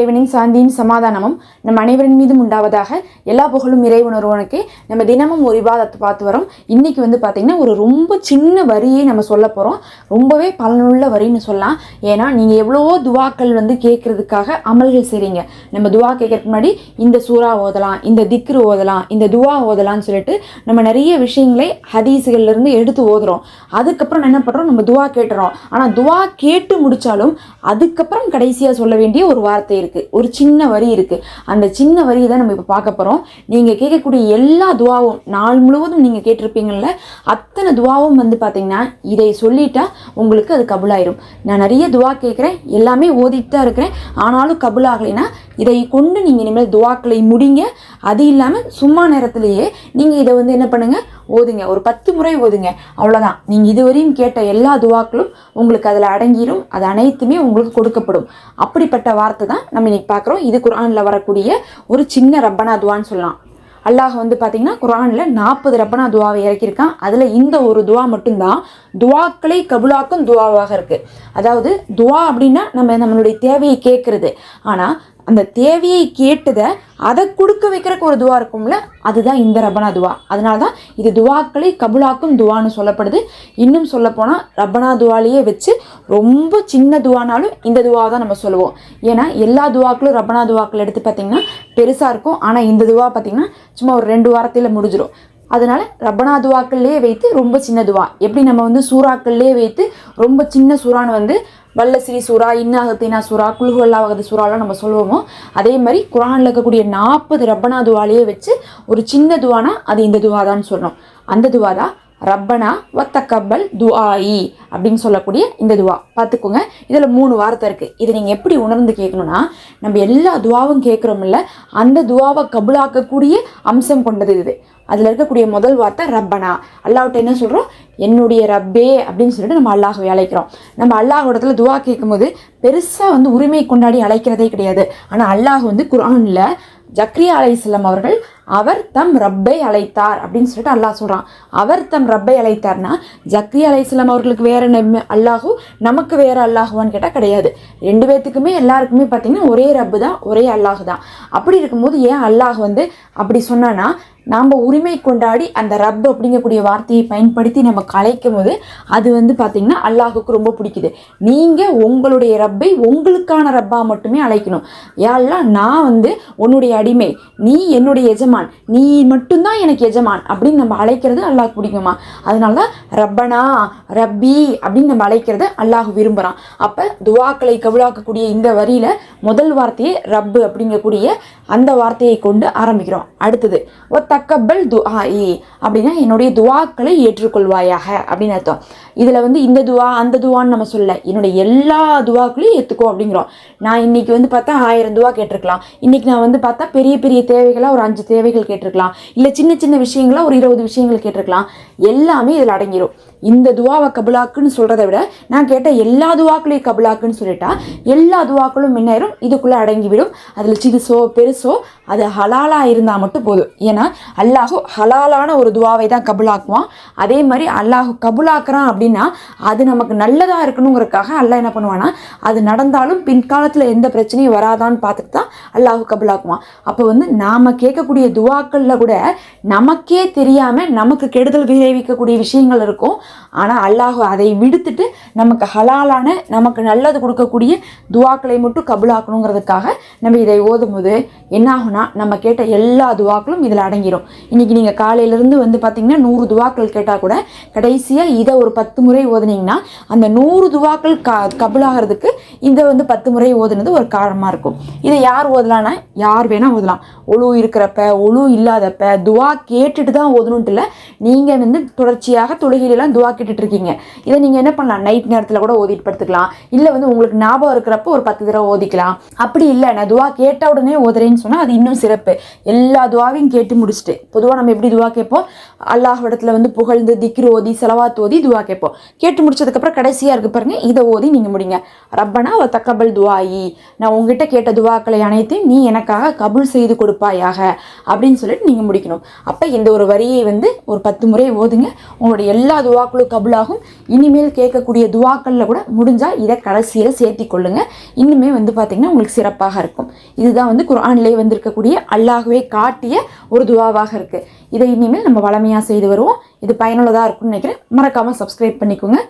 இறைவனின் சாந்தியின் சமாதானமும் நம் அனைவரின் மீதும் உண்டாவதாக எல்லா புகழும் இறைவனொருவனுக்கு நம்ம தினமும் ஒரு விவாதத்தை பார்த்து வரோம். இன்னைக்கு வந்து பார்த்திங்கன்னா ஒரு ரொம்ப சின்ன வரியை நம்ம சொல்ல போகிறோம் ரொம்பவே பலனுள்ள வரின்னு சொல்லலாம். ஏன்னா நீங்கள் எவ்வளவோ துவாக்கள் வந்து கேட்குறதுக்காக அமல்கள் செய்கிறீங்க நம்ம துவா கேட்கறதுக்கு முன்னாடி இந்த சூறா ஓதலாம் இந்த திக்ரு ஓதலாம் இந்த துவா ஓதலாம்னு சொல்லிட்டு நம்ம நிறைய விஷயங்களை ஹதீஸுகள்லிருந்து எடுத்து ஓதுறோம். அதுக்கப்புறம் என்ன பண்ணுறோம் நம்ம துவா கேட்டுறோம். ஆனால் துவா கேட்டு முடிச்சாலும் அதுக்கப்புறம் கடைசியாக சொல்ல வேண்டிய ஒரு வார்த்தை இருக்குது ஒரு சின்ன வரி இருக்குது அந்த சின்ன வரியை தான் நம்ம இப்போ பார்க்க போகிறோம் நீங்கள் கேட்கக்கூடிய எல்லா துவாவும் நாள் முழுவதும் நீங்கள் கேட்டிருப்பீங்கள்ல அத்தனை துவாவும் வந்து பார்த்தீங்கன்னா இதை சொல்லிட்டா உங்களுக்கு அது கபுலாயிரும். நான் நிறைய துவா கேட்குறேன். எல்லாமே ஓதிட்டு தான் இருக்கிறேன். ஆனாலும் கபுலாகலைன்னா இதை கொண்டு நீங்கள் இனிமேல் துவாக்களை முடிங்க. அது இல்லாமல் சும்மா நேரத்திலேயே நீங்கள் இதை வந்து என்ன பண்ணுங்கள் ஓதுங்க. ஒரு பத்து முறை ஓதுங்க. அவ்வளோதான் நீங்கள் இதுவரையும் கேட்ட எல்லா துவாக்களும் உங்களுக்கு அதில் அடங்கிடும் அது அனைத்துமே உங்களுக்கு கொடுக்கப்படும். அப்படிப்பட்ட வார்த்தை தான் நம்ம இன்னைக்கு பார்க்குறோம். இது குரானில் வரக்கூடிய ஒரு சின்ன ரப்பனா துவான்னு சொல்லலாம். அல்லாஹ் வந்து பார்த்தீங்கன்னா குரானில் நாற்பது ரப்பனா துவாவை இறக்கியிருக்கான். அதில் இந்த ஒரு துவா மட்டும்தான் துவாக்களை கபுலாக்கும் துவாவாக இருக்குது அதாவது துவா அப்படின்னா நம்ம நம்மளுடைய தேவையை கேட்குறது. ஆனால் அந்த தேவையை கேட்டதை அதை கொடுக்க வைக்கிறக்கு ஒரு துவா இருக்கும்ல அதுதான் இந்த ரப்பனா துவா. அதனால தான் இது துவாக்களை கபுலாக்கும் துவான்னு சொல்லப்படுது. இன்னும் சொல்லப்போனால் ரப்பனா துவாலேயே வச்சு ரொம்ப சின்ன துவானாலும் இந்த துவா தான் நம்ம சொல்லுவோம். ஏன்னா எல்லா துவாக்களும் ரப்பனா துவாக்கள் எடுத்து பார்த்திங்கன்னா பெருசாக இருக்கும். ஆனால் இந்த துவா பார்த்திங்கன்னா சும்மா ஒரு ரெண்டு வாரத்தில் முடிஞ்சிடும் அதனால் ரப்பனா துவாக்கள்லேயே வைத்து ரொம்ப சின்ன துவா. எப்படி நம்ம வந்து சூறாக்கள்லேயே வைத்து ரொம்ப சின்ன சூறான்னு வந்து வல்லசிரி சூறா இன்னாகத்தினா சூறா குல்ஹுல்லா வகது சூறாலாம் நம்ம சொல்லுவோமோ அதே மாதிரி குரானில் இருக்கக்கூடிய நாற்பது ரப்பனா துவாலேயே வச்சு ஒரு சின்ன துவானா அது இந்த துவா தான் சொல்லணும் அந்த துவா தான் ரப்பனா வத்தக்கப்பல் துஆஇ அப்படின்னு சொல்லக்கூடிய இந்த துவா. பார்த்துக்கோங்க. இதில் மூணு வார்த்தை இருக்குது இதை நீங்கள் எப்படி உணர்ந்து கேட்கணும்னா நம்ம எல்லா துவாவும் கேட்குறோமில்ல அந்த துவாவை கபுலாக்கக்கூடிய அம்சம் கொண்டது இது. அதில் இருக்கக்கூடிய முதல் வார்த்தை ரப்பனா. அல்லாவிட்ட என்ன சொல்கிறோம் என்னுடைய ரப்பே அப்படின்னு சொல்லிட்டு நம்ம அல்லாஹ் அழைக்கிறோம். நம்ம அல்லாஹ் இடத்துல துவா கேட்கும்போது பெருசாக வந்து உரிமை கொண்டாடி அழைக்கிறதே கிடையாது. ஆனால் அல்லாஹ் வந்து குரானில் ஜக்ரியா அலைஹிஸ்ஸலாம் அவர்கள் அவர் தம் ரப்பை அழைத்தார் அப்படின்னு சொல்லிட்டு அல்லாஹ் சொல்கிறான் அவர் தம் ரப்பை அழைத்தார்னா ஜக்ரி அலைஸ்லாம் அவர்களுக்கு வேற நம்ம அல்லாஹூ நமக்கு வேற அல்லாஹுவான்னு கேட்டால் கிடையாது. ரெண்டு பேர்த்துக்குமே எல்லாருக்குமே பார்த்தீங்கன்னா ஒரே ரப்பு தான் ஒரே அல்லாஹு தான். அப்படி இருக்கும்போது ஏன் அல்லாஹ் வந்து அப்படி சொன்னான்னா நாம் உரிமை கொண்டாடி அந்த ரப் அப்படிங்கக்கூடிய வார்த்தையை பயன்படுத்தி நம்ம கலைக்கும் போது அது வந்து பார்த்திங்கன்னா அல்லாஹுக்கு ரொம்ப பிடிக்குது. நீங்கள் உங்களுடைய ரப்பை உங்களுக்கான ரப்பாக மட்டுமே அழைக்கணும். யாரெல்லாம் நான் வந்து உன்னுடைய அடிமை நீ என்னுடைய எஜமான் நீ மட்டும்தான் எனக்கு எஜமான் அப்படின்னு நம்ம அழைக்கிறது அல்லாஹ் பிடிக்குமா? அதனால தான் ரப்பனா ரப்பி அப்படின்னு நம்ம அழைக்கிறது அல்லாஹ் விரும்புகிறான் அப்போ துவாக்களை கவிழாக்கக்கூடிய இந்த வரியில் முதல் வார்த்தையை ரப்பு அப்படிங்கக்கூடிய அந்த வார்த்தையை கொண்டு ஆரம்பிக்கிறோம். அடுத்தது ஒ தக்கபல் துஆஇ அப்படின்னா என்னுடைய துவாக்களை ஏற்றுக்கொள்வாயாக அப்படின்னு அர்த்தம். இதில் வந்து இந்த துவா அந்த துவான்னு நம்ம சொல்ல என்னுடைய எல்லா துவாக்களையும் ஏற்றுக்கோ அப்படிங்கிறோம். நான் இன்னைக்கு வந்து பார்த்தா ஆயிரம் துவா கேட்டிருக்கலாம். இன்னைக்கு நான் வந்து பார்த்தா பெரிய பெரிய தேவைகளாக ஒரு அஞ்சு தேவைகள் கேட்டிருக்கலாம். இல்லை சின்ன சின்ன விஷயங்களா ஒரு இருபது விஷயங்கள் கேட்டிருக்கலாம். எல்லாமே இதில் அடங்கிடும் இந்த துவாவை கபுலாக்குன்னு சொல்கிறத விட நான் கேட்ட எல்லா துவாக்களையும் கபுலாக்குன்னு சொல்லிட்டா எல்லா துவாக்களும் முன்னேறும் இதுக்குள்ளே அடங்கிவிடும். அதில் சிறுசோ பெருசோ அது ஹலாலாக இருந்தால் மட்டும் போதும். ஏன்னா அல்லாஹு ஹலாலான ஒரு துவாவை தான் கபுலாக்குவான். அதே மாதிரி அல்லாஹு கபுலாக்குறான் அப்படின்னா அது நமக்கு நல்லதாக இருக்கணுங்கிறதுக்காக அல்லாஹ் என்ன பண்ணுவான்னா அது நடந்தாலும் பின்காலத்தில் எந்த பிரச்சனையும் வராதான்னு பார்த்துட்டு தான் அல்லாஹு கபுலாக்குவான். அப்போ வந்து நாம் கேட்கக்கூடிய துவாக்களில் கூட நமக்கே தெரியாமல் நமக்கு கெடுதல் விளைவிக்கக்கூடிய விஷயங்கள் இருக்கும். ஆனால் அல்லாஹ் அதை விடுத்துட்டு நமக்கு ஹலாலான நமக்கு நல்லது கொடுக்கக்கூடிய துவாக்களை மட்டும் கபுலாக்கணுங்கிறதுக்காக நம்ம இதை ஓதும்போது என்னாகும்னா நம்ம கேட்ட எல்லா துவாக்களும் இதில் அடங்கிடும் இன்றைக்கி நீங்கள் காலையிலேருந்து வந்து பார்த்திங்கன்னா நூறு துவாக்கள் கேட்டால் கூட கடைசியாக இதை ஒரு பத்து முறை ஓதுனீங்கன்னா அந்த நூறு துவாக்கள் க கபுலாகிறதுக்கு இதை வந்து பத்து முறை ஓதுனது ஒரு காரணமாக இருக்கும். இதை யார் ஓதலான்னா யார் வேணால் ஓதலாம். ஒழு இருக்கிறப்ப ஒழு இல்லாதப்ப துவா கேட்டுட்டு தான் ஓதணுன்ட்டு இல்லை. நீங்கள் வந்து தொடர்ச்சியாக தொழுகையிலலாம் உருவாக்கிட்டு இருக்கீங்க இதை நீங்கள் என்ன பண்ணலாம்? நைட் நேரத்தில் கூட ஓதிட்டு படுத்துக்கலாம் இல்லை வந்து உங்களுக்கு ஞாபகம் இருக்கிறப்ப ஒரு பத்து தடவை ஓதிக்கலாம். அப்படி இல்லை நான் துவா கேட்ட உடனே ஓதுறேன்னு சொன்னால் அது இன்னும் சிறப்பு. எல்லா துவாவையும் கேட்டு முடிச்சுட்டு. பொதுவாக நம்ம எப்படி துவா கேட்போம்? அல்லாஹ் இடத்துல வந்து புகழ்ந்து திக்ரு ஓதி செலவாத் ஓதி துவா கேட்போம். கேட்டு முடிச்சதுக்கப்புறம் கடைசியாக இருக்கு பாருங்க இதை ஓதி நீங்கள் முடிங்க. ரப்பனா ஒரு தக்கபல் துவாயி. நான் உங்ககிட்ட கேட்ட துவாக்களை அனைத்தையும் நீ எனக்காக கபுல் செய்து கொடுப்பாயாக அப்படின்னு சொல்லிட்டு நீங்கள் முடிக்கணும். அப்போ இந்த ஒரு வரியை வந்து ஒரு பத்து முறை ஓதுங்க. உங்களுடைய எல்லா துவா துவாக்களும் கபுலாகும். இனிமேல் கேட்கக்கூடிய துவாக்களில் கூட முடிஞ்சால் இதை கடைசியில் சேர்த்தி கொள்ளுங்க. இன்னுமே வந்து பார்த்திங்கன்னா உங்களுக்கு சிறப்பாக இருக்கும். இதுதான் வந்து குர்ஆனிலே வந்திருக்கக்கூடிய அல்லாகவே காட்டிய ஒரு துவாவாக இருக்குது இதை இனிமேல் நம்ம வளமையாக செய்து வருவோம். இது பயனுள்ளதாக இருக்கும்னு நினைக்கிறேன். மறக்காமல் சப்ஸ்கிரைப் பண்ணிக்கோங்க.